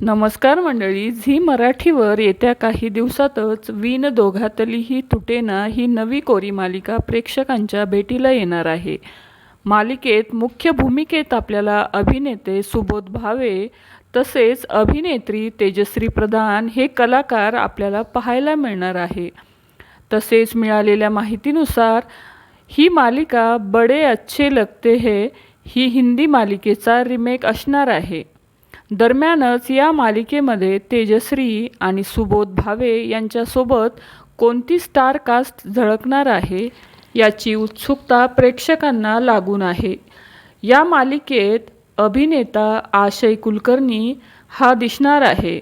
नमस्कार मंडळी झी मराठीवर येत्या काही दिवसातच वीण दोघातली ही तुटेना ही नवी कोरी मालिका प्रेक्षकांच्या भेटीला येणार आहे. मालिकेत मुख्य भूमिकेत आपल्याला अभिनेते सुबोध भावे तसेच अभिनेत्री तेजश्री प्रधान हे कलाकार आपल्याला पाहायला मिळणार आहे. तसेच मिळालेल्या माहितीनुसार ही मालिका बडे अच्छे लगते है ही हिंदी मालिकेचा रिमेक असणार आहे. दरम्यानच या मालिकेमध्ये तेजश्री आणि सुबोध भावे यांच्यासोबत कोणती स्टार कास्ट झळकणार आहे याची उत्सुकता प्रेक्षकांना लागून आहे. या मालिकेत अभिनेता आशय कुलकर्णी हा दिसणार आहे.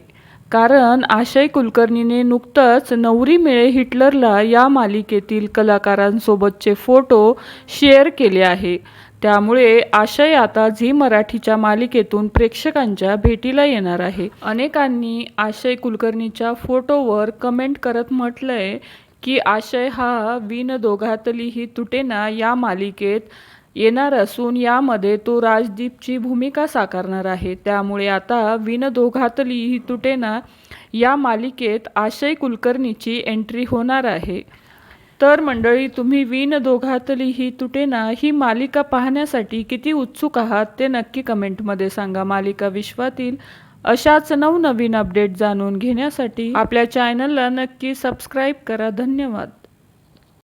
कारण आशय कुलकर्णीने नुकतंच नवरी मिळे हिटलरला या मालिकेतील कलाकारांसोबतचे फोटो शेअर केले आहे. त्यामुळे आशय आता झी मराठीच्या मालिकेतून प्रेक्षकांच्या भेटीला येणार आहे. अनेकांनी आशय कुलकर्णीच्या फोटोवर कमेंट करत म्हटलंय की आशय हा विण दोघातली ही तुटेना या मालिकेत येणार असून यामध्ये तो राजदीपची भूमिका साकारणार आहे. त्यामुळे आता विण दोघातली ही तुटेना या मालिकेत आशय कुलकर्णीची एंट्री होणार आहे. तर मंडळी तुम्ही वीण दोघातली ही तुटेना ही मालिका पाहण्यासाठी किती उत्सुक आहात ते नक्की कमेंटमध्ये सांगा. मालिका विश्वातील अशाच नवनवीन अपडेट जाणून घेण्यासाठी आपल्या चॅनलला नक्की सबस्क्राईब करा. धन्यवाद.